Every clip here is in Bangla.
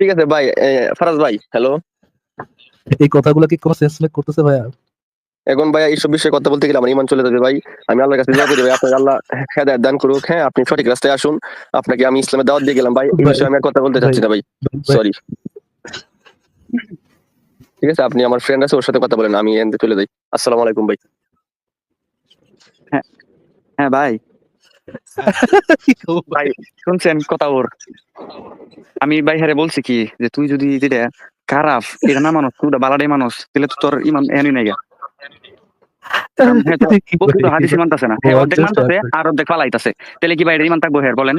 ঠিক আছে ভাই ফারাজ ভাই হ্যালো এই কথাগুলো কি কোনো সেন্স মেক করতেছে ভাইয়া? এখন ভাই এইসব বিষয়ে কথা বলতে গেলে আমার ইমান চলে যাবে ভাই। আমি আল্লাহর কাছে দোয়া করি ভাই আপনাকে আল্লাহ হেদায়েত দান করুক হ্যাঁ আপনি সঠিক রাস্তায় আসুন। আপনাকে আমি ইসলামের দাওয়াত দিয়ে গেলাম ভাই এই বিষয়ে আমি কথা বলতে চাচ্ছি না ভাই ভাই, সরি ঠিক আছে আপনি আমার ফ্রেন্ড আছে ওর সাথে কথা বলেন আমি এনতে চলে যাই। আসসালামু আলাইকুম ভাই। হ্যাঁ হ্যাঁ ভাই। ভাই শুনছেন কথা ওর আমি ভাই হারে বলছি কি যে তুই যদি যেটা খারাপ এটা না মানুষ তুই বালাডাই মানুষ তাহলে তো তোর ইমান এনি নাই হাদিস না। অর্ধেক মানতেছে আর অর্ধেক পালাইতাছে তাহলে কি ভাই ইমান থাকব হের বলেন?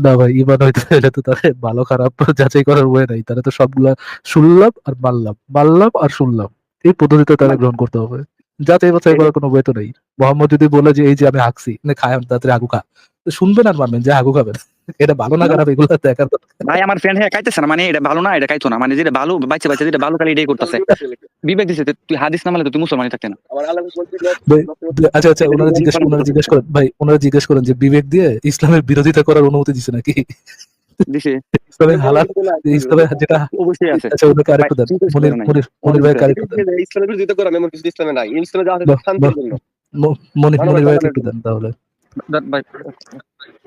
না ভাই ইমান হইতে এটা তো তাহলে ভালো খারাপ যাচাই করার ওয়ে নাই। তাহলে তো সবগুলা শুনলাম আর মানলাম। মানলাম আর শুনলাম। এই পদ্ধতিতে তারা গ্রহণ করতে হবে। যাচাই বাছাই করার কোনো ওয়ে তো নেই। মোহাম্মদ যদি বলে যে এই যে আমি হাঁকছি না খায় তাড়াতাড়ি হাগু খা। তো শুনবেন আর মানবেন যে হাগু খাবেন। এটা ভালো না খারাপ এগুলো দেখার ভাই আমার ফ্রেন্ড হ্যাঁ খাইতেছে না মানে এটা ভালো না এটা খাইতো না। মানে যেটা ভালো বাচ্চা বাচ্চা যেটা ভালো খালি এটাই করতেছে। বিবেক দিছে তুই হাদিস না মানলে তো তুই মুসলমানই থাকতে না। আচ্ছা আচ্ছা ওনারা জিজ্ঞেস ওনারা জিজ্ঞেস করেন ভাই ওনারা জিজ্ঞেস করেন যে বিবেক দিয়ে ইসলামের বিরোধিতা করার অনুমতি দিছে নাকি? দিছে। ইসলামের হালাল ইসলামের যেটা অবশ্যই আছে। আচ্ছা ওনাকে আরেকটু দেন। মনির মনির মনির ভাই আরেকটু দেন। ইসলামের বিরোধিতা করা এমন কিছু ইসলামে নাই। ইসলামে যা আছে শান্তির জন্য। ম- মনির ভাই, ভাই একটু দেন তাহলে। ভাই।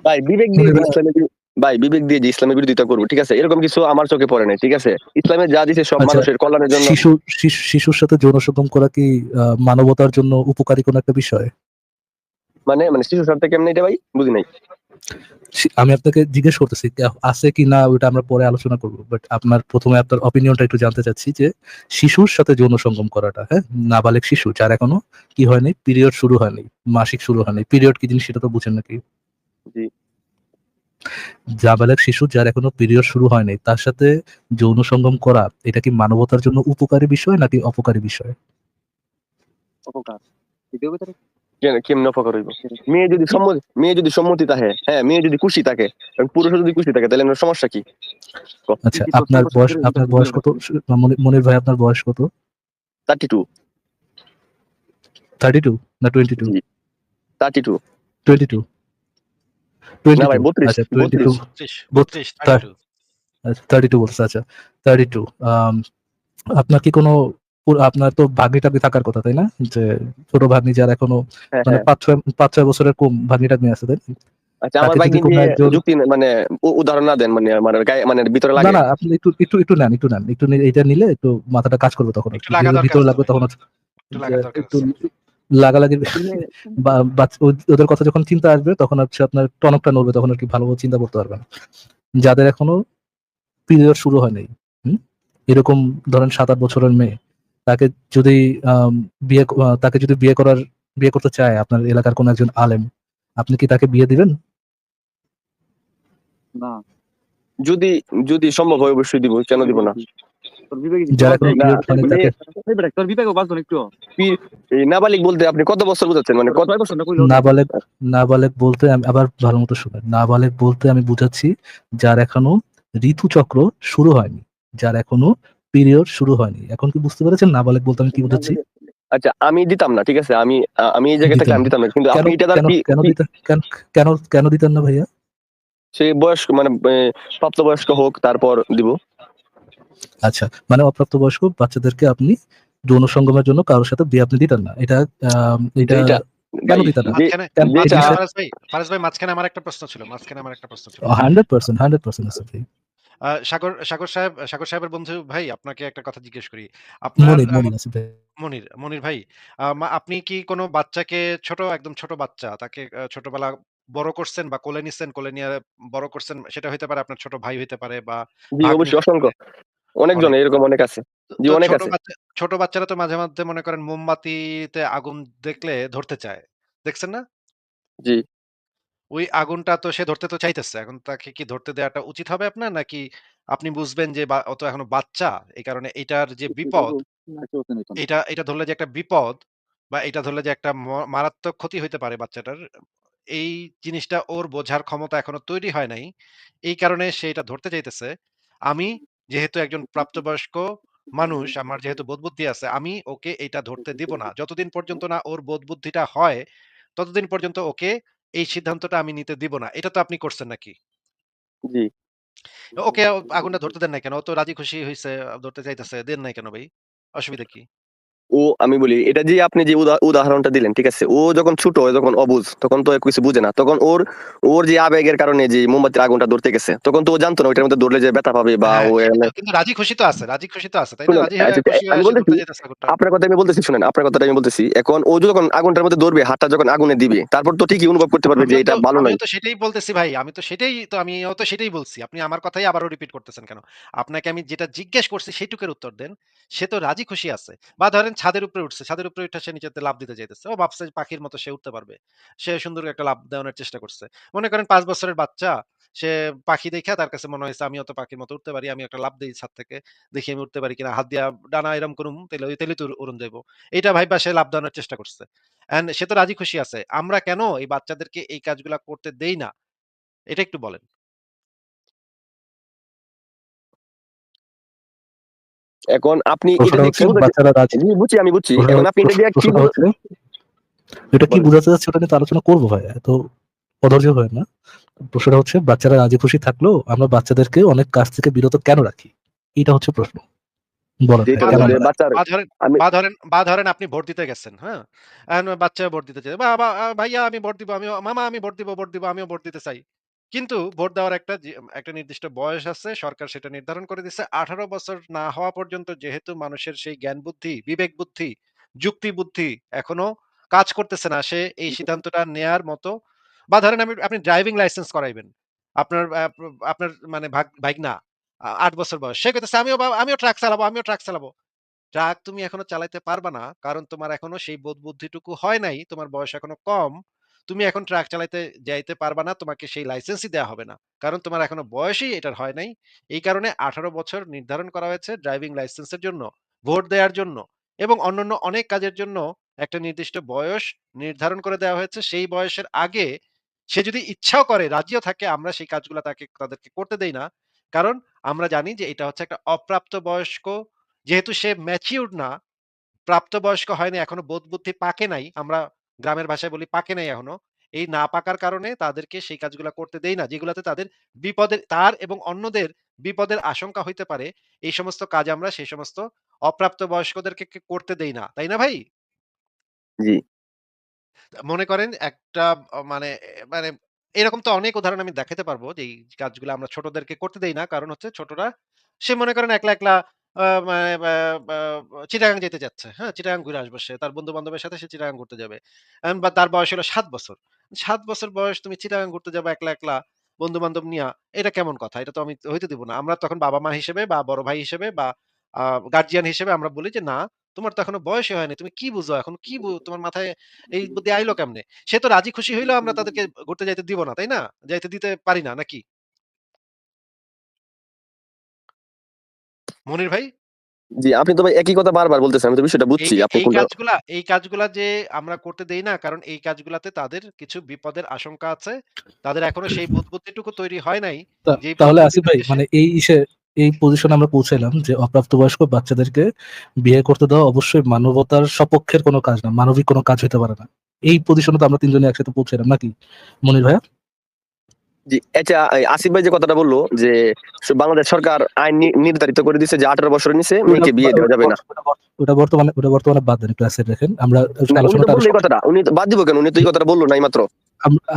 ভাই বিবেক দিয়ে ইসলামের ভাই বিবেক দিয়ে যে ইসলামের বিরোধিতা করব ঠিক আছে? এরকম কিছু আমার চোখে পড়ে নাই ঠিক আছে? ইসলামে যা দিছে সব আচ্ছা, মানুষের কল্যাণের জন্য শিশু শিশু- শিশুর সাথে যৌন সঙ্গম করা কি আহ, মানবতার জন্য উপকারী কোন একটা বিষয়? মানে মানে শিশু সাথে কেমনি এটা ভাই? বুঝি নাই। আমি আপনাকে জিজ্ঞেস করতেছি আছে কি না ওটা আমরা পরে আলোচনা করব বাট আপনার প্রথমে আপনার অপিনিয়নটা একটু জানতে চাচ্ছি যে শিশুর সাথে যৌন সঙ্গম করাটা হ্যাঁ? নাবালেক শিশু যার এখনও কি হয়নি পিরিয়ড শুরু হয়নি মাসিক শুরু হয়নি পিরিয়ড কি জিনিস সেটা তো বুঝেন নাকি? জি। নাবালেক শিশু যার এখনও পিরিয়ড শুরু হয়নি তার সাথে যৌন সঙ্গম করা এটা কি মানবতার জন্য উপকারী বিষয় নাকি অপকারী বিষয়? কেন- কেমনে অপকার হইব মেয়ে যদি সম্মতি মেয়ে যদি সম্মতি থাকে হ্যাঁ মেয়ে যদি খুশি থাকে এবং পুরুষ যদি খুশি থাকে তাহলে আমার সমস্যা কি? আচ্ছা আপনার বয়স আপনার বয়স কত? মনির- মনির ভাই আপনার বয়স কত? থার্টি টু থার্টি টু না টোয়েন্টি টু জি। থার্টি টু টোয়েন্টি টু না ভাই, 32, আচ্ছা টোয়েন্টি টু 32 আচ্ছা থার্টি টু বলছে আচ্ছা থার্টি টু আপনার কি কোনো আপনার তো ভাগ্নি টাগ্নি থাকার কথা তাই না? যে ছোট ভাগ্নি যার এখনও হ্যাঁ মানে হ্যাঁ। পাঁচ ছয় পাঁচ ছয় বছরের কম ভাগ্নি টাগ্নি আছে তাই আচ্ছা আমার যুক্তি মানে উদাহরণ না দেন মানে আমার গায়ে মানে ভিতরে না লাগে। না আপনি একটু একটু একটু নেন একটু নেন। একটু এটা নিলে একটু মাথাটা কাজ করবে তখন। ভিতরে লাগবে তখন। একটু লাগালাগি ওদের কথা যখন চিন্তা আসবে তখন হচ্ছে আপনার টনকটা নড়বে তখন আর কি ভালোভাবে চিন্তা করতে পারবেন যাদের এখনও পিরিয়ড শুরু হয় নাই হুম? এরকম ধরেন সাত আট বছরের মেয়ে তাকে যদি বিয়ে তাকে যদি বিয়ে করার বিয়ে করতে চায় আপনার এলাকার কোন একজন আলেম আপনি কি তাকে বিয়ে দিবেন না যদি যদি সম্ভব হয় অবশ্যই দিব কেন দিব না নাবালিক বলতে আপনি কত বছর বুঝাচ্ছেন মানে কত বছর না কইলো নাবালেক নাবালেক বলতে আমি আবার ভালো মতো শুনেন নাবালেক বলতে আমি বুঝাচ্ছি যার এখনও ঋতুচক্র শুরু হয়নি যার এখনও পিরিয়ড শুরু হয়নি। এখন কি বুঝতে পেরেছেন? নাবালেক বলতে আমি কি বুঝাচ্ছি? আচ্ছা আমি দিতাম না ঠিক আছে? আমি আমি এই জায়গা থেকে আমি দিতাম না কিন্তু আপনি এটা কেন দিতেন কেন- কেন দিতেন না ভাইয়া? সেই বয়স্ক মানে প্রাপ্তবয়স্ক হোক তারপর দিব। আচ্ছা মানে অপ্রাপ্তবয়স্ক বাচ্চাদেরকে আপনি যৌন সঙ্গমের জন্য কারোর সাথে বিয়ে আপনি দিতেন না। এটা এটা কেন দিতেন না? মাঝখানে ফারাজ ভাই ফারাজ ভাই মাঝখানে আমার একটা প্রশ্ন ছিল মাঝখানে আমার একটা প্রশ্ন ছিল। হান্ড্রেড পার্সেন্ট হান্ড্রেড পার্সেন্ট আছে ভাই। আহ, সাগর সাগর সাহেব সাগর সাহেবের বন্ধু ভাই আপনাকে একটা কথা জিজ্ঞেস করি। আপনার মনির আহ, মনির ভাই। মনির মনির ভাই আহ, মা- আপনি কি কোনো বাচ্চাকে ছোট একদম ছোট বাচ্চা তাকে আহ, ছোটবেলা বড় করছেন বা কোলে নিচ্ছেন কোলে নিয়ে বড় করছেন সেটা হইতে পারে আপনার ছোট ভাই হইতে পারে বা জি ভাগ্নি অবশ্যই হইতে অসংখ্য। পারে। অনেকজন অনেক। এরকম অনেক আছে। জি তো অনেক ছোট আছে। বাচ্চা ছোট বাচ্চারা তো মাঝে মধ্যে মনে করেন মোমবাতিতে আগুন দেখলে ধরতে চায়। দেখছেন না? জি। ওই আগুনটা তো সে ধরতে তো চাইতেছে। এখন তাকে কি ধরতে দেওয়াটা উচিত হবে আপনার? নাকি আপনি বুঝবেন যে বা- ও তো এখনও বাচ্চা এই কারণে এটার যে বিপদ এটা এটা ধরলে যে একটা বিপদ বা এটা ধরলে যে একটা ম- মারাত্মক ক্ষতি হইতে পারে বাচ্চাটার এই জিনিসটা ওর বোঝার ক্ষমতা এখনও তৈরি হয় নাই। এই কারণে সে এটা ধরতে চাইতেছে। আমি যেহেতু একজন প্রাপ্তবয়স্ক মানুষ আমার যেহেতু বোধ বুদ্ধি আছে আমি ওকে এটা ধরতে দিব না। যতদিন পর্যন্ত না ওর বোধ বুদ্ধিটা হয় ততদিন পর্যন্ত ওকে এই সিদ্ধান্তটা আমি নিতে দিব না এটা তো আপনি করছেন নাকি জি ওকে আগুনটা ধরতে দেন নাই কেন? ও তো রাজি খুশি হয়েছে ধরতে চাইতেছে। দেন নাই কেন ভাই? অসুবিধা কি? ও আমি বলি এটা যে আপনি যে উদাহরণটা দিলেন ঠিক আছে ও যখন ছোট যখন অবুঝ তখন তো কিছু বুঝে না তখন ওর ওর যে আবেগের কারণে যে মোমবাতির আগুনটা ধরতে গেছে তখন তো ও জানতো না ওইটার মধ্যে ধরলে যে ব্যথা পাবে বা হ্যাঁ, ও কিন্তু- রাজি খুশি তো আছে, রাজি খুশি তো আছে, তাই না? রাজি হয়ে আচ্ছা, হয়ে আমি বলতেছি। আপনার কথা আমি বলতেছি শুনেন আপনার কথাটা আমি বলতেছি এখন ও যখন আগুনটার মধ্যে ধরবে হাতটা যখন আগুনে দিবে তারপর তো ঠিকই অনুভব করতে পারবে যে এটা ভালো নয় তো সেটাই বলতেছি ভাই। আমি তো সেটাই তো আমিও তো সেটাই বলছি। আপনি আমার কথাই আবারও রিপিট করতেছেন কেন? আপনাকে আমি যেটা জিজ্ঞেস করছি সেটুকের উত্তর দেন। সে তো রাজি খুশি আছে। বা ধরেন ছাদের উপরে উঠছে। ছাদের উপরে উঠে সে নিচেতে লাফ দিতে চাইতেছে। ও ভাবছে পাখির মতো সে উঠতে পারবে। সে সুন্দর একটা লাফ দেওয়ানোর চেষ্টা করছে। মনে করেন ৫ বছরের বাচ্চা, সে পাখি দেইখা তার কাছে মনে হইছে আমিও তো পাখির মতো উঠতে পারি। আমি একটা লাভ দেই ছাদ থেকে। দেখি আমি উঠতে পারি কিনা। হাত দিয়া ডানা এরম করুম, তাইলে তাইলেই তো উড়ন যাইব। এইটা ভাইবা সে লাফ দেওয়ানোর চেষ্টা করছে। অ্যান্ড সে তো রাজি খুশি আছে। আমরা কেন এই বাচ্চাদেরকে এই কাজগুলা করতে দেই না? এটা একটু বলেন। এখন আপনি বুঝছি আমি বুঝছি। এখন আপনি এটা দিয়ে কি এটা কি বোঝাতে চাচ্ছে ওটা নিয়ে তো আলোচনা করব ভাই। এত অধৈর্য হয় না। প্রশ্নটা হচ্ছে বাচ্চারা রাজি খুশি থাকলেও আমরা বাচ্চাদেরকে অনেক কাজ থেকে বিরত কেন রাখি? এটা হচ্ছে প্রশ্ন। বা ধরেন আপনি ভোট দিতে গেছেন, হ্যাঁ? বাচ্চা ভোট দিতে ভাইয়া আমি ভোট দিব, আমি মামা আমি ভোট দিব, ভোট দিব, আমিও ভোট দিতে চাই। কিন্তু ভোট দেওয়ার একটা একটা নির্দিষ্ট বয়স আছে। সরকার সেটা নির্ধারণ করে দিছে। ১৮ বছর না হওয়া পর্যন্ত যেহেতু মানুষের সেই জ্ঞান বুদ্ধি, বিবেক বুদ্ধি, যুক্তি বুদ্ধি এখনও কাজ করতেছে না। সে এই সিদ্ধান্তটা নেয়ার মতো বা ধরেন আমি আপনি ড্রাইভিং লাইসেন্স করাইবেন। আপনার আপনার মানে ভাগ ভাইগনা আ ৮ বছর বয়স। সে কইতেছে আমিও আমিও ট্রাক চালাবো, আমিও ট্রাক চালাবো। ট্রাক তুমি এখনও চালাইতে পারবা না। কারণ তোমার এখনও সেই বোধ বুদ্ধিটুকু হয় নাই। তোমার বয়স এখনও কম। তুমি এখন ট্রাক চালাইতে যাইতে পারবা না। তোমাকে সেই লাইসেন্সই দেয়া হবে না। কারণ তোমার এখনও বয়সই এটার হয় নাই। এই কারণে ১৮ বছর নির্ধারণ করা হয়েছে ড্রাইভিং লাইসেন্সের জন্য, ভোট দেয়ার জন্য এবং অন্যান্য অনেক কাজের জন্য একটা নির্দিষ্ট বয়স নির্ধারণ করে দেওয়া হয়েছে। সেই বয়সের আগে সে যদি ইচ্ছাও করে, রাজিও থাকে আমরা সেই কাজগুলা তাকে তাদেরকে করতে দেই না। কারণ আমরা জানি যে এটা হচ্ছে একটা অপ্রাপ্ত বয়স্ক যেহেতু সে ম্যাচিউর না, প্রাপ্তবয়স্ক হয়নি, এখনও বোধ বুদ্ধি পাকে নাই। আমরা গ্রামের ভাষায় বলি পাকে নাই এখনও। এই না পাকার কারণে তাদেরকে সেই কাজগুলা করতে দেই না। যেগুলাতে তাদের বিপদের তার এবং অন্যদের বিপদের আশঙ্কা হইতে পারে। এই সমস্ত কাজ আমরা সেই সমস্ত অপ্রাপ্ত বয়স্কদেরকে করতে দেই না। তাই না ভাই? জি মনে করেন একটা মানে মানে এরকম তো অনেক উদাহরণ আমি দেখাতে পারব যে এই কাজগুলো আমরা ছোটদেরকে করতে দেই না। কারণ হচ্ছে ছোটরা সে মনে করেন একলা, একলা মানে চিটাগাং যেতে চাচ্ছে। হ্যাঁ? চিটাগাং ঘুরে আসবে সে। তার বন্ধু-বান্ধবের সাথে সে চিটাগাং ঘুরতে যাবে। বা তার বয়স হলো ৭ বছর। ৭ বছর বয়স তুমি চিটাগাং ঘুরতে যাবা একলা, একলা বন্ধু-বান্ধব নিয়া। এটা কেমন কথা? এটা তো আমি হইতে দিব না। আমরা তখন বাবা-মা হিসেবে বা বড় ভাই হিসেবে বা আ গার্ডিয়ান হিসেবে আমরা বলি যে, "না, তোমার তো এখনও বয়সই হয়নি। তুমি কি বুঝো এখন? কি তোমার মাথায় এই বুদ্ধি আইলো কেমনে?" সে তো রাজি খুশি হইলেও আমরা তাদেরকে ঘুরতে যাইতে দিব না, তাই না? যাইতে দিতে পারি না নাকি? মনির ভাই? জি আপনি তো ভাই একই কথা বারবার বলতেছেন আমি তো বিষয়টা বুঝছি আপনি এই কোনটা কাজগুলা এই কাজগুলা যে আমরা করতে দেই না কারণ এই কাজগুলাতে তাদের কিছু বিপদের আশঙ্কা আছে। তাদের এখনও সেই বুদ্ধিটুকু তৈরি হয় নাই। যেই তাহলে আসিফ ভাই মানে এই ইসে এই পজিশনে আমরা পৌঁছালাম যে অপ্রাপ্তবয়স্ক বাচ্চাদেরকে বিয়ে করতে দেওয়া অবশ্যই মানবতার সপক্ষের কোনো কাজ না মানবিক কোনো কাজ হতে পারে না এই পজিশনে তো আমরা তিনজনে একসাথে পৌঁছালাম নাকি মনির ভাইয়া জি আচ্ছা আসিফ ভাই যে কথাটা বলল যে বাংলাদেশ সরকার আইন নির্ধারিত করে দিছে যে আঠারো বছরের নিচে মেয়েকে বিয়ে দেওয়া যাবে না। ওটা বর্তমানে ওটা বর্তমানে বাদ দেন ক্লাসে দেখেন আমরা কথাটা উনি বাদ দিব কেন? উনি তো এই কথাটা বলল নাই মাত্র।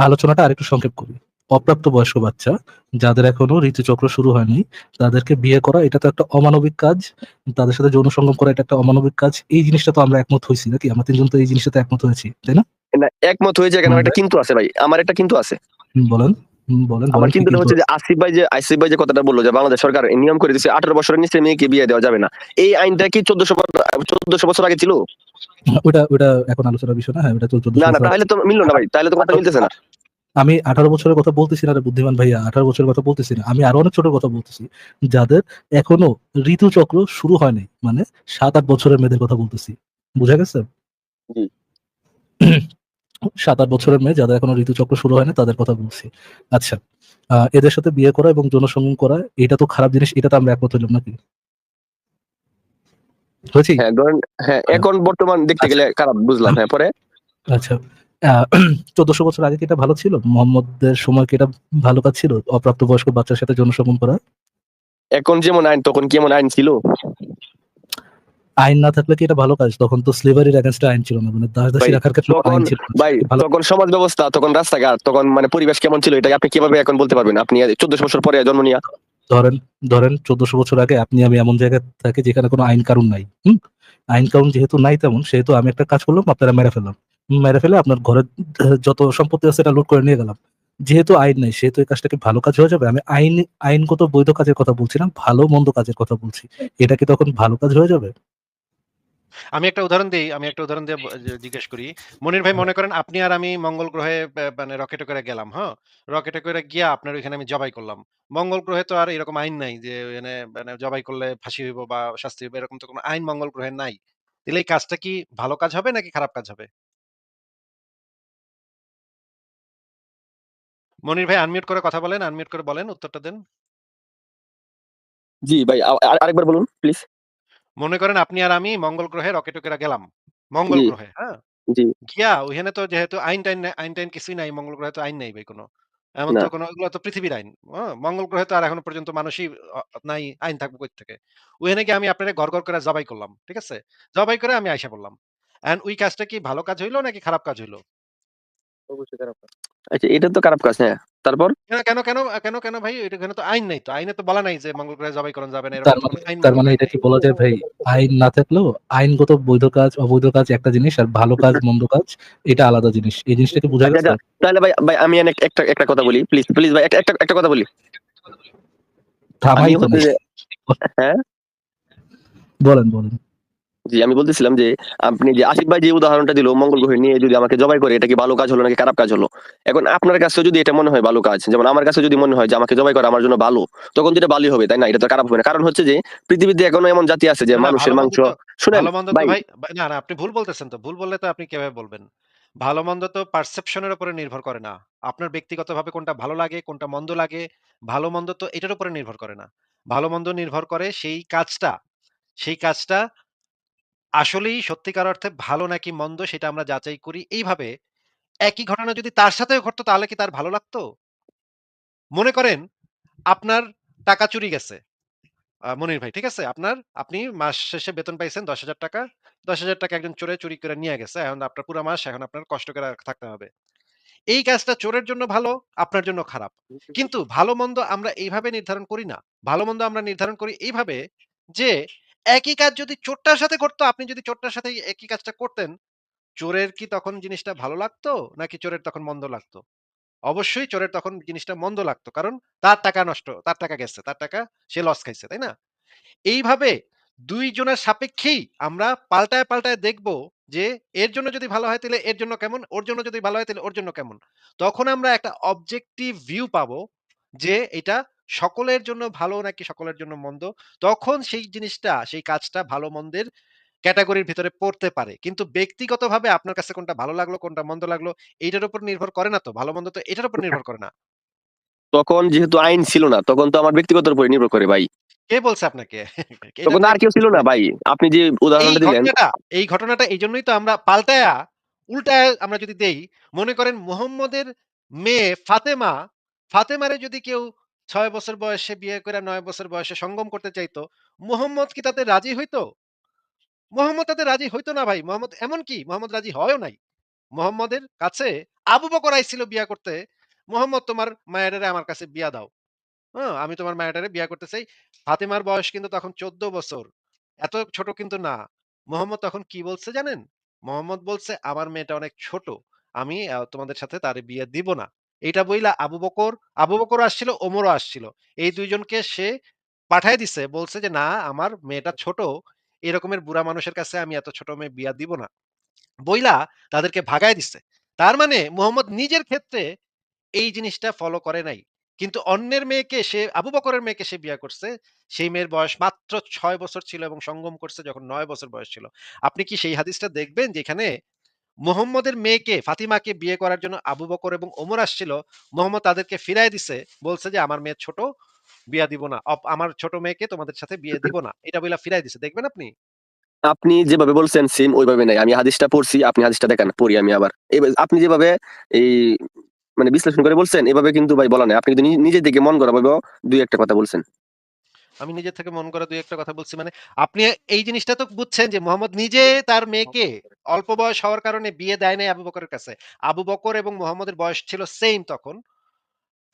আলোচনাটা আরেকটু সংক্ষেপ করি। অপ্রাপ্ত বয়স্ক বাচ্চা যাদের এখনও ঋতুচক্র শুরু হয়নি তাদেরকে বিয়ে করা এটা তো একটা অমানবিক কাজ তাদের সাথে যৌন সঙ্গম করা এটা একটা অমানবিক কাজ এই জিনিসটা তো আমরা একমত হয়েছি নাকি? আমরা তিনজন তো এই জিনিসটাতে একমত হয়েছি তাই না? একমত হয়েছে কেন? একটা কিন্তু আছে ভাই আমার একটা কিন্তু আছে। বলেন। বলেন আমার কিন্তু হচ্ছে যে আসিফ ভাই যে আসিফ ভাই যে কথাটা বলল যে বাংলাদেশ সরকার এই নিয়ম করে দিচ্ছে আঠারো বছরের নিচে মেয়েকে বিয়ে দেওয়া যাবে না। এই আইনটা কি চোদ্দশো চোদ্দশো বছর আগে ছিল? ওটা ওটা এখন আলোচনার বিষয় না হ্যাঁ ওটা চোদ্দ না না তাহলে তো মিললো না ভাই তাহলে তো কথা মিলতেছে না। আমি আঠারো বছরের কথা বলতেছি না বুদ্ধিমান ভাইয়া আঠারো বছরের কথা বলতেছি না। আমি আরও অনেক ছোট কথা বলতেছি যাদের এখনও ঋতুচক্র শুরু হয়নি মানে সাত আট বছরের মেয়েদের কথা বলতেছি। বুঝা গেছে। সাত আট বছরের মেয়ে যাদের এখনও ঋতুচক্র শুরু হয়নি তাদের কথা বলছি। আচ্ছা এদের সাথে বিয়ে করা এবং যৌনসঙ্গম করা এটা তো খারাপ জিনিস এটা তো আমরা একমত হইলাম নাকি? হয়েছি হ্যাঁ হ্যাঁ এখন বর্তমান দেখতে গেলে খারাপ বুঝলাম হ্যাঁ পরে? আচ্ছা চোদ্দশো বছর আগে কি এটা ভালো ছিল? মোহাম্মদদের সময় কি এটা ভালো কাজ ছিল? অপ্রাপ্ত বয়স্ক বাচ্চার সাথে যৌনসঙ্গম করা? এখন যেমন আইন তখন কি এমন আইন ছিল? আইন না থাকলে কি এটা ভালো কাজ? তখন তো স্লেভারির এগেনস্টে আইন ছিল না মানে দাস দাসী রাখার ক্ষেত্রে আইন ছিল ভাই তখন সমাজ ব্যবস্থা তখন রাস্তাঘাট তখন মানে পরিবেশ কেমন ছিল এটা আপনি কীভাবে এখন বলতে পারবেন? আপনি চোদ্দশো বছর পরে জন্ম নিয়ে। ধরেন ধরেন চোদ্দশো বছর আগে আপনি আমি এমন জায়গায় থাকি যেখানে কোনো আইন কানুন নাই হুম? আইন কানুন যেহেতু নাই তেমন সেহেতু আমি একটা কাজ করলাম আপনারা মেরে ফেললাম। মেরে ফেলে আপনার ঘরের যত সম্পত্তি আছে সেটা লুট করে নিয়ে গেলাম। যেহেতু আইন নেই সেহেতু এই কাজটা কি ভালো কাজ হয়ে যাবে? আমি আইন আইনগত বৈধ কাজের কথা বলছি না ভালো মন্দ কাজের কথা বলছি। এটা কি তখন ভালো কাজ হয়ে যাবে? আমি একটা উদাহরণ দিই আমি একটা উদাহরণ দিয়ে জিজ্ঞেস করি। মনির ভাই মনে করেন আপনি আর আমি মঙ্গল গ্রহে মানে রকেটে করে গেলাম হ্যাঁ? রকেটে করে গিয়া আপনার ওইখানে আমি জবাই করলাম। মঙ্গল গ্রহে তো আর এরকম আইন নাই যে এখানে মানে জবাই করলে ফাঁসি হইব বা শাস্তি হইব এরকম তো কোনো আইন মঙ্গল গ্রহে নাই। তাহলে এই কাজটা কি ভালো কাজ হবে নাকি খারাপ কাজ হবে? মনির ভাই আনমিউট করে কথা বলেন আনমিউট করে বলেন উত্তরটা দেন। জি ভাই আরেকবার বলুন প্লিজ মনে করেন আপনি আর আমি মঙ্গল গ্রহে রকেটে করে গেলাম। মঙ্গল গ্রহে হ্যাঁ? গিয়া ওইখানে তো যেহেতু আইন টাইন নাই- আইন টাইন কিছুই নাই মঙ্গল গ্রহে তো আইন নাই ভাই কোনো। এমন তো কোনো তো পৃথিবীর আইন হ্যাঁ? মঙ্গল গ্রহে তো আর এখনও পর্যন্ত মানুষই নাই আইন থাকব কই থেকে ওইখানে গিয়ে আমি আপনার ঘর ঘর করে জবাই করলাম ঠিক আছে? জবাই করে আমি আইসা বললাম এন্ড ওই কাজটা কি ভালো কাজ হইল নাকি খারাপ কাজ হইল? আচ্ছা এটা তো খারাপ কাজ হ্যাঁ। তারপর? কেন কেন কেন কেন কেন ভাই? এখানে তো আইন নাই তো। আইনে তো বলা নাই যে মঙ্গল গ্রহে জবাই করেন যাবে না তার মানে তার মানে এটা কি বলা যায় ভাই? আইন না থাকলেও আইনগত বৈধ কাজ অবৈধ কাজ একটা জিনিস আর ভালো কাজ মন্দ কাজ এটা আলাদা জিনিস। এই জিনিসটা কি বোঝা আচ্ছা, গেছে? আচ্ছা, তাহলে ভাই ভাই আমি অনেক একটা একটা কথা বলি প্লিজ প্লিজ ভাই একটা একটা কথা বলি। থামাই হ্যাঁ? বলেন বলেন। জি আমি বলতেছিলাম যে আপনি যে আশিক ভাই যে উদাহরণটা দিল মঙ্গল গ্রহে নিয়ে যদি আমাকে জবাই করে এটা কি ভালো কাজ হলো নাকি খারাপ কাজ হলো? এখন আপনার কাছে যদি এটা মনে হয় ভালো কাজ যেমন আমার কাছে যদি মনে হয় যে আমাকে জবাই করা আমার জন্য ভালো তখন যেটা ভালোই হবে তাই না? এটা তো খারাপ হবে না। কারণ হচ্ছে যে পৃথিবীতে এখনও এমন জাতি আছে যে মানুষের মাংস মন্দ তো- শুনেন ভালো মন্দ তো ভাই। ভাই ভাই- না না আপনি ভুল বলতেছেন তো ভুল বললে তো আপনি কীভাবে বলবেন? ভালো মন্দ তো পারসেপশনের উপরে নির্ভর করে না। আপনার ব্যক্তিগতভাবে কোনটা ভালো লাগে কোনটা মন্দ লাগে ভালো মন্দ তো এটার উপরে নির্ভর করে না। ভালো মন্দ নির্ভর করে সেই কাজটা সেই কাজটা আসলেই সত্যিকার অর্থে ভালো নাকি মন্দ সেটা আমরা যাচাই করি এইভাবে একই ঘটনা যদি তার সাথেও ঘটতো তাহলে কি তার ভালো লাগতো মনে করেন আপনার টাকা চুরি গেছে মনির ভাই, ঠিক আছে? আপনার আপনি মাস শেষে বেতন পাইছেন ১০,০০০ টাকা। ১০,০০০ টাকা একজন চোরে চুরি করে নিয়ে গেছে। এখন আপনার পুরা মাস এখন আপনার কষ্ট করে থাকতে হবে। এই কাজটা চোরের জন্য ভালো, আপনার জন্য খারাপ। কিন্তু ভালো-মন্দ আমরা এইভাবে নির্ধারণ করি না। ভালো-মন্দ আমরা নির্ধারণ করি এইভাবে যে, একই কাজ যদি চোরটার সাথে ঘটতো, আপনি যদি চোরটার সাথে একই কাজটা করতেন, চোরের কি তখন জিনিসটা ভালো লাগতো? নাকি চোরের তখন মন্দ লাগতো? অবশ্যই চোরের তখন জিনিসটা মন্দ লাগতো। কারণ তার টাকা নষ্ট, তার টাকা গেছে, তার টাকা সে লস খাইছে, তাই না? এইভাবে ২ জনের সাপেক্ষেই আমরা পাল্টায়, পাল্টায় দেখব যে এর জন্য যদি ভালো হয় তাহলে এর জন্য কেমন, ওর জন্য যদি ভালো হয় তাহলে ওর জন্য কেমন। তখন আমরা একটা অবজেক্টিভ ভিউ পাবো যে এটা সকলের জন্য ভালো নাকি সকলের জন্য মন্দ। তখন সেই জিনিসটা, সেই কাজটা ভালো মন্দের ক্যাটেগরির ভিতরে পড়তে পারে। কিন্তু ব্যক্তিগতভাবে আপনার কাছে কোনটা ভালো লাগল, কোনটা মন্দ লাগল এইটার উপর নির্ভর করে না তো। ভালো মন্দ তো এটার উপর নির্ভর করে না। তখন যেহেতু আইন ছিল না তখন তো আমার ব্যক্তিগত উপরে নির্ভর করে ভাই কে বলছে আপনাকে? তখন আর কেউ ছিল না ভাই আপনি যে উদাহরণটা দিলেন এই ঘটনাটা এই জন্যই তো আমরা পাল্টায়া উল্টায় আমরা যদি দেই, মনে করেন মুহাম্মদের মেয়ে ফাতেমা, ফাতেমারে যদি কেউ ৬ বছর বয়সে বিয়ে করে ৯ বছর বয়সে সঙ্গম করতে চাইতো, মুহাম্মদ কি তাতে রাজি হইতো? মুহাম্মদ তাতে রাজি হইতো না ভাই। মুহাম্মদ এমন কি মুহাম্মদ রাজি হয়ও নাই। মুহাম্মদের কাছে আবু বকর আইছিল বিয়া করতে। মুহাম্মদ তোমার মায়েরারে আমার কাছে বিয়া দাও। হ্যাঁ, আমি তোমার মায়াটারে বিয়া করতে চাই। ফাতেমার বয়স কিন্তু তখন ১৪ বছর। এত ছোট কিন্তু না। মোহাম্মদ তখন কি বলছে জানেন? মোহাম্মদ বলছে, "আমার মেয়েটা অনেক ছোট। আমি তোমাদের সাথে তারে বিয়ে দিব না।" এইটা বইলা আবু বকর, আবু বকরও আসছিল, ওমরও আসছিল। এই ২ জনকে সে পাঠায় দিছে। বলছে যে, "না, আমার মেয়েটা ছোট। এরকমের বুড়া মানুষের কাছে আমি এত ছোট মেয়ে বিয়া দিব না।" বইলা তাদেরকে ভাগায় দিছে। তার মানে মুহাম্মদ নিজের ক্ষেত্রে এই জিনিসটা ফলো করে নাই। কিন্তু অন্যের মেয়েকে সে আবু বকরের মেয়েকে সে বিয়ে করছে। সেই মেয়ের বয়স মাত্র ছয় বছর ছিল এবং সঙ্গম করছে যখন নয় বছর বয়স ছিল। আপনি কি সেই হাদিসটা দেখবেন যেখানে মুহাম্মদের মেয়েকে ফাতিমাকে বিয়ে করার জন্য আবু বকর এবং ওমর আসছিল। মুহাম্মদ তাদেরকে ফিরায় দিছে। বলছে যে, "আমার মেয়ে ছোট, বিয়া দিব না। আমার ছোট মেয়েকে তোমাদের সাথে বিয়ে দিব না।" এটা বইলা ফিরায় দিছে। দেখবেন আপনি? আপনি যেভাবে বলছেন সেম ওইভাবে নাই আমি হাদিসটা পড়ছি আপনি হাদিসটা দেখান পড়ি আমি আবার আপনি যেভাবে এই মানে বিশ্লেষণ করে বলছেন এভাবে কিন্তু ভাই বলা নাই আপনি কিন্তু নিজে থেকে মন করা ভাবে দুই একটা কথা বলছেন আমি নিজে থেকে মন করা দুই একটা কথা বলছি মানে আপনি এই জিনিসটা তো বুঝছেন যে মোহাম্মদ নিজে তার মেয়েকে অল্প বয়স হওয়ার কারণে বিয়ে দেয় নাই আবু বকরের কাছে। আবু বকর এবং মোহাম্মদের বয়স ছিল সেম তখন।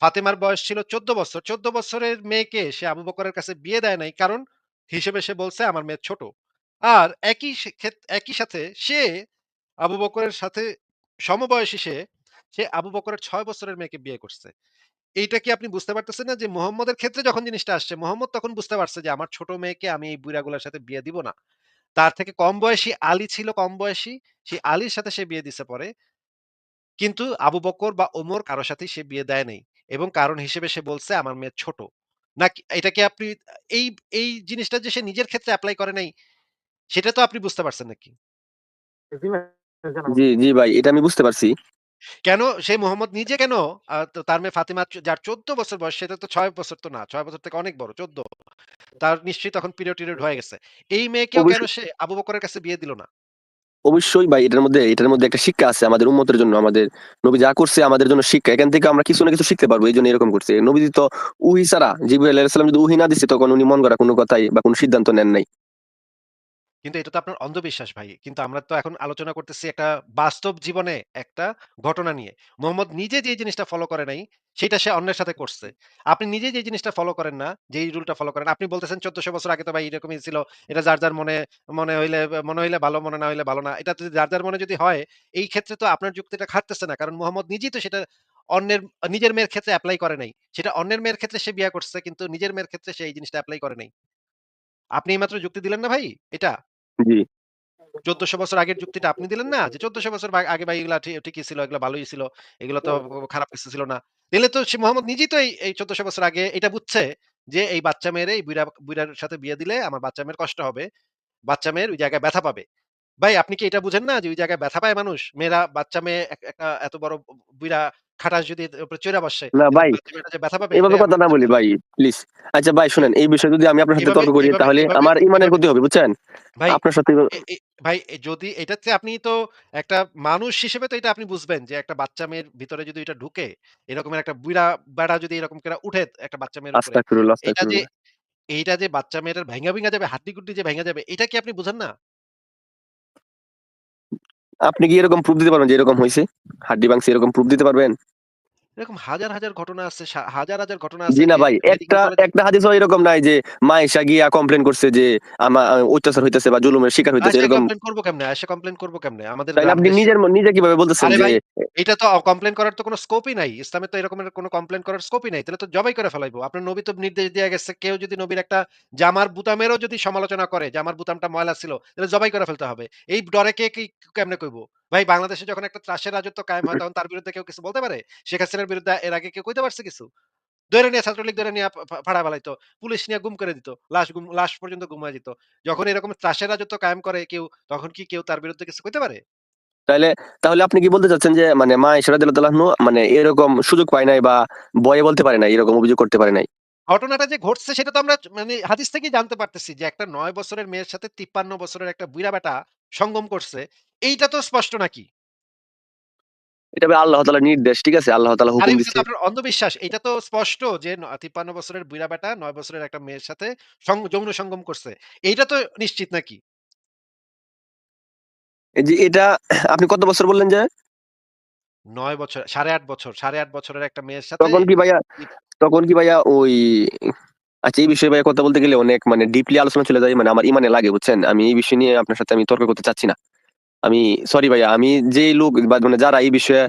ফাতেমার বয়স ছিল চোদ্দ বছর। চোদ্দ বছরের মেয়েকে সে আবু বকরের কাছে বিয়ে দেয় নাই কারণ হিসেবে সে বলছে, আমার মেয়ে ছোট। আর একই একই সাথে সে আবু বকরের সাথে সমবয়সী সে সে আবু বকরের ছয় বছরের মেয়েকে বিয়ে করছে। এইটা কি আপনি বুঝতে পারতেছেন না যে মোহাম্মদের ক্ষেত্রে যখন জিনিসটা আসছে, মোহাম্মদ তখন বুঝতে পারছে যে, আমার ছোট মেয়েকে আমি এই বুড়াগুলোর সাথে বিয়ে দিব না। তার থেকে কম বয়সী আলী ছিল কম বয়সী। সেই আলীর সাথে সে বিয়ে দিছে পরে। কিন্তু আবু বকর বা ওমর কারোর সাথে সে বিয়ে দেয় নাই এবং কারণ হিসেবে সে বলছে, আমার মেয়ে ছোট। নাকি এটাকে আপনি এই এই জিনিসটা যে সে নিজের ক্ষেত্রে অ্যাপ্লাই করে নাই, সেটা তো আপনি বুঝতে পারছেন নাকি? জি জি ভাই, এটা আমি বুঝতে পারছি। কেন সে মোহাম্মদ নিজে কেন? তার মেয়ে ফাতিমা যার চোদ্দ বছর বয়স সেটা তো ছয় বছর তো না ছয় বছর থেকে অনেক বড় চোদ্দ। তার নিশ্চয়ই তখন পিরিয়ড টিরিয়ড হয়ে গেছে। এই মেয়েকেও কেন অবশ্যই। সে আবু বকরের কাছে বিয়ে দিল না? অবশ্যই ভাই এটার মধ্যে এটার মধ্যে একটা শিক্ষা আছে আমাদের উন্মতের জন্য আমাদের নবী যা করছে আমাদের জন্য শিক্ষা। এখান থেকে আমরা কিছু না কিছু শিখতে পারব এই জন্য এরকম করছে। নবী তো উহি ছাড়া জিবুল আলাইসালাম যদি উহি না দিচ্ছে তখন উনি মন করা কোনো কথাই বা কোনো সিদ্ধান্ত নেন নাই। কিন্তু এটা তো আপনার অন্ধবিশ্বাস ভাই। কিন্তু আমরা তো এখন আলোচনা করতেছি একটা বাস্তব জীবনে একটা ঘটনা নিয়ে। মোহাম্মদ নিজে যে জিনিসটা ফলো করে নাই, সেটা সে অন্যের সাথে করছে। আপনি নিজে যে জিনিসটা ফলো করেন না যে রুলটা ফলো করেন, আপনি বলতেছেন চোদ্দশো বছর আগে তো ভাই এরকমই ছিল, এটা যার যার মনে মনে হইলে মনে হইলে ভালো, মনে না হইলে ভালো না। এটা তো যার যার মনে যদি হয়, এই ক্ষেত্রে তো আপনার যুক্তিটা খাটতেছে না। কারণ মোহাম্মদ নিজেই তো সেটা অন্যের, নিজের মেয়ের ক্ষেত্রে অ্যাপ্লাই করে নাই। সেটা অন্যের মেয়ের ক্ষেত্রে সে বিয়ে করছে, কিন্তু নিজের মেয়ের ক্ষেত্রে সে এই জিনিসটা অ্যাপ্লাই করে নাই। আপনি এইমাত্র যুক্তি দিলেন না ভাই? এটা? জি। চোদ্দশো বছর আগের যুক্তিটা আপনি দিলেন না? যে চোদ্দশো বছর আগে ভাই এগুলা ঠিকই ছিল এগুলো ভালোই ছিল এগুলো তো খারাপ কিছু ছিল না। দিলে তো সে মোহাম্মদ নিজেই তো এই চোদ্দশো বছর আগে এটা বুঝছে যে এই বাচ্চা মেয়ের এই বুড়া বুড়ার সাথে বিয়ে দিলে আমার বাচ্চা মেয়ের কষ্ট হবে বাচ্চা মেয়ের ওই জায়গায় ব্যথা পাবে। ভাই আপনি কি এটা বুঝেন না যে ওই জায়গায় ব্যথা পায় মানুষ? মেয়েরা বাচ্চা মেয়ে একটা এত বড় বুড়া খাটাস যদি চড়ে বসে না ভাই বাচ্চা ব্যথা পাবে এইভাবে কথা না বলি ভাই প্লিজ আচ্ছা ভাই শুনেন এই বিষয়ে যদি আমি আপনার সাথে তর্ক করি তাহলে আমার ইমানের ক্ষতি হবে বুঝছেন? ভাই আপনার সাথে ভাই যদি এটাতে আপনি তো একটা মানুষ হিসেবে তো এটা আপনি বুঝবেন যে একটা বাচ্চা মেয়ের ভিতরে যদি এটা ঢুকে এরকমের একটা বুড়া বেড়া যদি এরকম করে উঠে একটা বাচ্চা মেয়ের উপরে এটা যে এইটা যে বাচ্চা মেয়েটার ভেঙা ভেঙা যাবে হাড্ডি গুড্ডি যে ভেঙে যাবে এটা কি আপনি বুঝেন না? আপনি কি এরকম প্রুফ দিতে পারবেন যে এরকম হয়েছে? হাড্ডি ভাঙছে এরকম প্রুফ দিতে পারবেন? এরকম হাজার হাজার ঘটনা আছে হাজার হাজার ঘটনা আছে জি না ভাই একটা একটা হাদিসও এরকম নাই যে মা এসা গিয়া কমপ্লেন করছে যে আমার অত্যাচার হইতেছে বা জুলুমের শিকার হইতেছে এরকম কমপ্লেন করব কেমনে? আয়সা কমপ্লেন করব কেমনে? আমাদের আপনি নিজের নিজে কীভাবে বলতেছেন যে এটা তো কমপ্লেন করার তো কোনো স্কোপই নাই। ইসলামে তো এরকমের কোনো কমপ্লেন করার স্কোপই নাই। তাহলে তো জবাই করে ফেলাইবো। আপনার নবী তো নির্দেশ দিয়ে গেছে কেউ যদি নবীর একটা জামার বুতামেরও যদি সমালোচনা করে জামার বুতামটা ময়লা ছিল তাহলে জবাই করে ফেলতে হবে। এই ডরে কে কি কেমনে কইবো? ভাই বাংলাদেশে যখন একটা ত্রাসের রাজত্ব কায়েম হয় তখন তার বিরুদ্ধে কেউ কিছু বলতে পারে? শেখ হাসিনার বিরুদ্ধে এর আগে কেউ কইতে পারছে কিছু? ধরে নিয়ে ছাত্রলীগ ধরে নিয়ে ফাড়া ফেলাইতো পুলিশ নিয়ে গুম করে দিত লাশ গুম লাশ পর্যন্ত গুমায় দিত যখন এরকম ত্রাসের রাজত্ব কায়েম করে কেউ তখন কি কেউ তার বিরুদ্ধে কিছু কইতে পারে? তাহলে তাহলে আপনি কি বলতে চাচ্ছেন যে মানে মা রাদিয়াল্লাহু মানে এরকম সুযোগ পায় নাই বা বয়ে বলতে পারে নাই এরকম অভিযোগ করতে পারে নাই? ঘটনাটা যে ঘটছে সেটা তো আমরা মানে হাদিস থেকেই জানতে পারতেছি যে একটা নয় বছরের মেয়ের সাথে তিপ্পান্ন বছরের একটা বুড়া বেটা সঙ্গম করছে। এইটা তো স্পষ্ট নাকি? এটা ভাই আল্লাহ তাআলার নির্দেশ ঠিক আছে? আল্লাহ তাআলা আর হুকুম এটা তো আপনার অন্ধবিশ্বাস। এটা তো স্পষ্ট যে ন- তিপ্পান্ন বছরের বুড়া বেটা নয় বছরের একটা মেয়ের সাথে সং- যৌন সঙ্গম করছে। এইটা তো নিশ্চিত নাকি? এই যে এটা আপনি কত বছর বললেন যে? নয় বছর সাড়ে আট বছর সাড়ে আট বছরের একটা মেয়ের সাথে তখন কি ভাইয়া তখন কি ভাইয়া ওই আচ্ছা এই বিষয়ে ভাইয়া কথা বলতে গেলে অনেক মানে ডিপলি আলোচনা চলে যায় মানে আমার ইমানে লাগে, বুঝছেন? আমি এই বিষয় নিয়ে আপনার সাথে আমি তর্ক করতে চাচ্ছি না। আমি সরি ভাইয়া আমি যে লোক মানে যারা এই বিষয়ে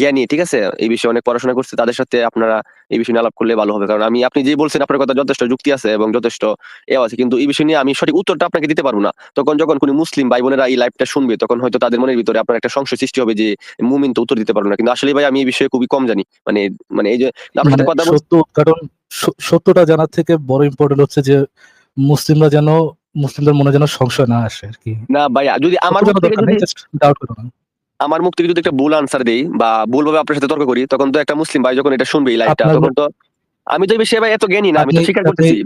জ্ঞানী ঠিক আছে? এই বিষয়ে অনেক পড়াশোনা করছে তাদের সাথে আপনারা এই বিষয় নিয়ে আলাপ করলে ভালো হবে। কারণ আমি আপনি যে বলছেন আপনার কথা যথেষ্ট যুক্তি আছে এবং যথেষ্ট এ আছে কিন্তু এই বিষয় নিয়ে আমি সঠিক উত্তরটা আপনাকে দিতে পারব না। তখন যখন কোনো মুসলিম ভাই বোনেরা এই লাইভটা শুনবে তখন হয়তো তাদের মনের ভিতরে আপনার একটা সংশয় সৃষ্টি হবে যে মুমিন তো উত্তর দিতে পারব না। কিন্তু আসলে ভাই আমি এই বিষয়ে খুবই কম জানি। মানে মানে এই যে আপনার সাথে মানে কথা সত্য উদ্ঘাটন সত্যটা জানার থেকে বড় ইম্পর্টেন্ট হচ্ছে যে মুসলিমরা যেন মুসলিমদের মনে যেন সংশয় না আসে আর কি। না ভাই যদি আমার মুখ থেকে ডাউট করো না। আমার মুখ থেকে যদি একটা ভুল আনসার দেই বা ভুল ভাবে আপনার সাথে তর্ক করি তখন তো একটা মুসলিম ভাই যখন এটা শুনবে এই লাইভটা তখন তো আমি তো বেশি বিষয়ে ভাই এত জ্ঞানী না আমি তো স্বীকার করতেছি।